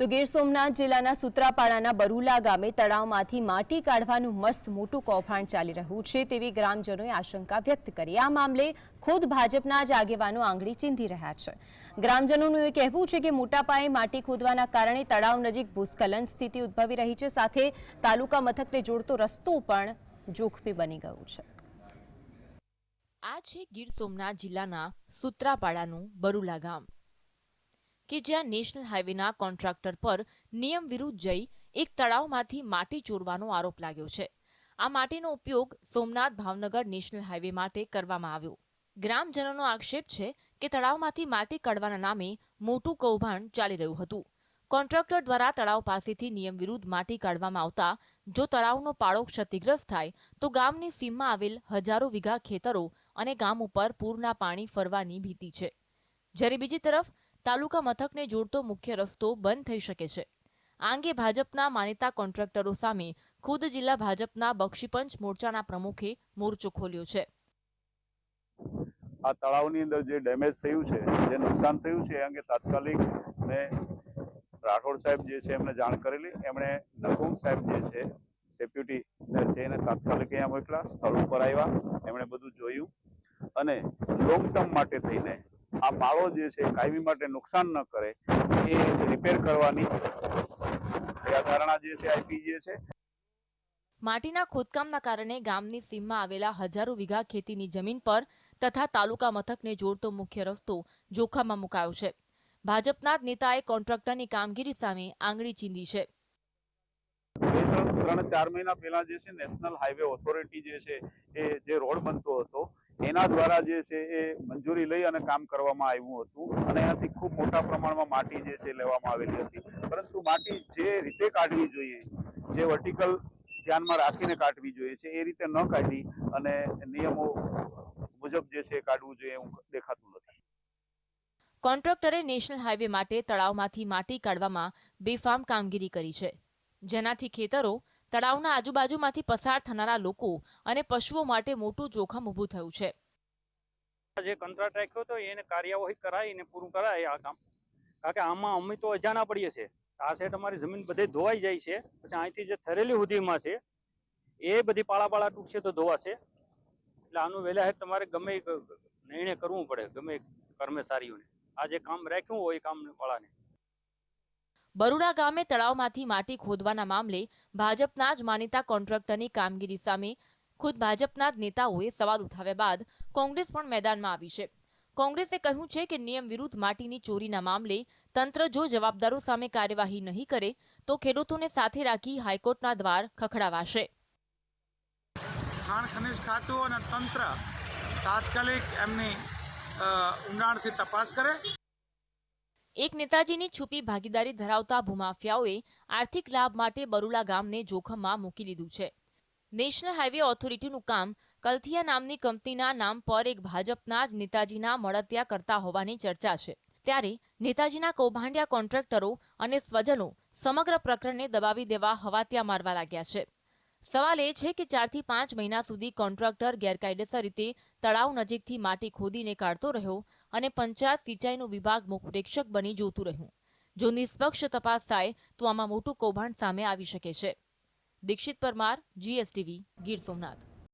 તો ગીર સોમનાથ જિલ્લાના સુત્રાપાડાના બરુલા ગામે તળાવમાંથી માટી કાઢવાનું મસ્ત મોટું કૌભાંડ ચાલી રહ્યું છે તેવી ગ્રામજનોએ આશંકા વ્યક્ત કરી. આ મામલે ખુદ ભાજપના જ આગેવાનો આંગળી ચીંધી રહ્યા છે. ગ્રામજનોનું એ કહેવું છે કે મોટા પાયે માટી ખોદવાના કારણે તળાવ નજીક ભૂસ્ખલન સ્થિતિ ઉદ્ભવી રહી છે. સાથે તાલુકા મથકને જોડતો રસ્તો પણ જોખમી બની ગયો છે. આ છે ગીર સોમનાથ જિલ્લાના સુત્રાપાડાનું બરુલા ગામ. કે જ્યાં નેશનલ હાઈવેના કોન્ટ્રાક્ટર પર નિયમ વિરુદ્ધ જઈ એક તળાવમાંથી માટી ચોરવાનો આરોપ લાગ્યો છે. આ માટીનો ઉપયોગ સોમનાથ ભાવનગર નેશનલ હાઈવે માટે કરવામાં આવ્યો. ગ્રામજનોનો આક્ષેપ છે કે તળાવમાંથી માટી કાઢવાના નામે મોટું કૌભાંડ ચાલી રહ્યું હતું. કોન્ટ્રાક્ટર દ્વારા તળાવ પાસેથી નિયમ વિરુદ્ધ માટી કાઢવામાં આવતા જો તળાવનો પાળો ક્ષતિગ્રસ્ત થાય, તો ગામની સીમમાં આવેલ હજારો વીઘા ખેતરો અને ગામ ઉપર પૂરના પાણી ફરવાની ભીતિ છે. જ્યારે બીજી તરફ તાલુકા મથકને જોડતો મુખ્ય રસ્તો બંધ થઈ શકે છે. આ અંગે ભાજપના માનીતા કોન્ટ્રાક્ટરો સામે ખુદ જિલ્લા ભાજપના બક્ષીપંચ મોરચાના પ્રમુખે મોરચો ખોલ્યો છે. આ તળાવની અંદર જે ડેમેજ થયું છે, જે નુકસાન થયું છે, એ અંગે તાત્કાલિક મેં રાઠોડ સાહેબ જે છે એમને જાણ કરેલી. એમણે નકુમ સાહેબ જે છે, ડેપ્યુટી છે એને તાત્કાલિક અહીંયા મોકલા સ્થળ ઉપર આવ્યા, એમણે બધું જોયું. અને લોંગ ટર્મ માટે થઈને આ પાળો જે છે કાયમી માટે નુકસાન ન કરે એ રિપેર કરવાની ધારણા જે છે આપી જે છે. માટીના ખોદકામના કારણે ગામની સીમમાં આવેલા હજારો વીઘા ખેતીની જમીન પર તથા તાલુકા મથકને જોડતો મુખ્ય રસ્તો જોખમમાં મુકાયો છે. ભાજપના જ નેતાએ કોન્ટ્રાક્ટરની કામગીરી સામે આંગળી ચીંધી છે. ત્રણ ચાર મહિના પહેલા જે છે નેશનલ હાઈવે ઓથોરિટી જે છે એ જે રોડ બનતો હતો એના દ્વારા જે છે એ મંજૂરી લઈ અને કામ કરવામાં આવ્યું હતું. અને એનાથી ખૂબ મોટા પ્રમાણમાં માટી જે છે લેવામાં આવેલી હતી. પરંતુ માટી જે રીતે કાઢવી જોઈએ, જે વર્ટિકલ ધ્યાનમાં રાખીને કાઢવી જોઈએ છે, એ રીતે ન કાઢી અને નિયમો મુજબ જે છે કાઢવું જોઈએ એવું દેખાતું નથી. કોન્ટ્રાક્ટરે નેશનલ હાઈવે માટે તળાવમાંથી માટી કાઢવામાં બેફામ કામગીરી કરી છે. જેનાથી ખેતરો તળાવના આજુબાજુમાંથી પસાર થનારા લોકો અને પશુઓ માટે મોટું જોખમ ઊભું થયું છે. જે કોન્ટ્રાક્ટ રાખ્યો હતો, એને કાર્યવાહી કરાવીને પૂરું કરાય આ કામ. કારણ કે આમાં અમે તો અજાણા પડીએ છીએ. આ સાઈડ અમારી જમીન બધે ધોવાઈ જાય છે. પછી અહીંથી જે થરેલી સુધીમાં છે, એ બધી પાળા પાળા તૂટશે તો ધોવાશે. એટલે આનું વહેલા હેત તમારે ગમે નિર્ણય કરવું પડે, ગમે કર્મચારીઓને. આ જે કામ રાખ્યું હોય એ કામ વાળાને. બરુડા ગામે તળાવમાંથી માટી ખોદવાના મામલે ભાજપના જ માનીતા કોન્ટ્રાક્ટરની કામગીરી સામે ખુદ ભાજપના જ નેતાઓએ સવાલ ઉઠાવ્યા બાદ કોંગ્રેસ પણ મેદાનમાં આવી છે. કોંગ્રેસે કહ્યું છે કે નિયમ વિરુદ્ધ માટીની ચોરીના મામલે તંત્ર જો જવાબદારો સામે કાર્યવાહી નહીં કરે, તો ખેડૂતોને સાથે રાખી હાઈકોર્ટના દ્વાર ખખડાવાશે. ખાણ ખનિજ ખાતું અને તંત્ર તાત્કાલિક એમની ઊંડાણથી તપાસ કરે. એક નેતાજીની છુપી ભાગીદારી ધરાવતા ભૂમાફિયાઓએ આર્થિક લાભ માટે બરુલા ગામને જોખમમાં મૂકી દીધું છે. નેશનલ હાઈવે ઓથોરિટીનું કામ કલથિયા નામની કંપનીના નામ પર એક ભાજપના જ નેતાજીના મળતિયા કરતા હોવાની ચર્ચા છે. ત્યારે નેતાજીના કૌભાંડિયા કોન્ટ્રાક્ટરો અને સ્વજનો સમગ્ર પ્રકરણને દબાવી દેવા હવાત્યા મારવા લાગ્યા છે. સવાલ એ છે કે ચારથી પાંચ મહિના સુધી કોન્ટ્રાક્ટર ગેરકાયદેસર રીતે તળાવ નજીકથી માટી ખોદીને કાઢતો રહ્યો અને પંચાયત સિંચાઈનો વિભાગ મુખપ્રેક્ષક બની જોતું રહ્યું. જો નિષ્પક્ષ તપાસ થાય તો આમાં મોટું કૌભાંડ સામે આવી શકે છે. દીક્ષિત પરમાર, જીએસટીવી, ગીર સોમનાથ.